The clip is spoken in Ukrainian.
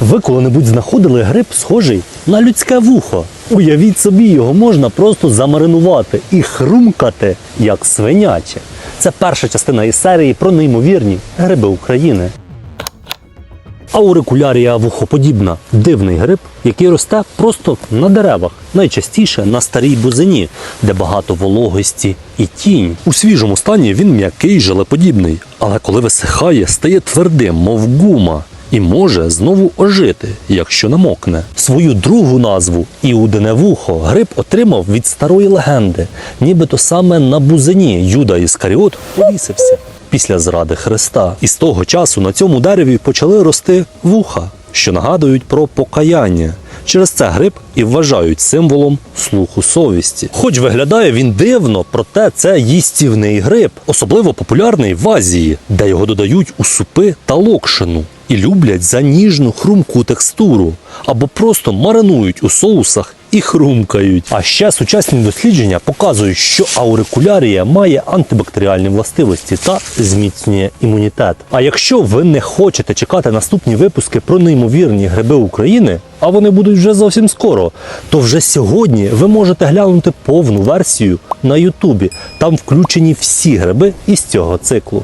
Ви коли-небудь знаходили гриб, схожий на людське вухо. Уявіть собі, його можна просто замаринувати і хрумкати, як свиняче. Це перша частина із серії про неймовірні гриби України. Аурикулярія вухоподібна дивний гриб, який росте просто на деревах, найчастіше на старій бузині, де багато вологості і тінь. У свіжому стані він м'який, желеподібний, але коли висихає, стає твердим, мов гума. І може знову ожити, якщо намокне. Свою другу назву Іудине вухо гриб отримав від старої легенди, нібито саме на бузині Юда Іскаріот повісився після зради Христа. І з того часу на цьому дереві почали рости вуха, що нагадують про покаяння. Через це гриб і вважають символом слуху совісті. Хоч виглядає він дивно, проте це їстівний гриб, особливо популярний в Азії, де його додають у супи та локшину і люблять за ніжну хрумку текстуру або просто маринують у соусах і хрумкають. А ще сучасні дослідження показують, що аурикулярія має антибактеріальні властивості та зміцнює імунітет. А якщо ви не хочете чекати наступні випуски про неймовірні гриби України, а вони будуть вже зовсім скоро, то вже сьогодні ви можете глянути повну версію на Ютубі. Там включені всі гриби із цього циклу.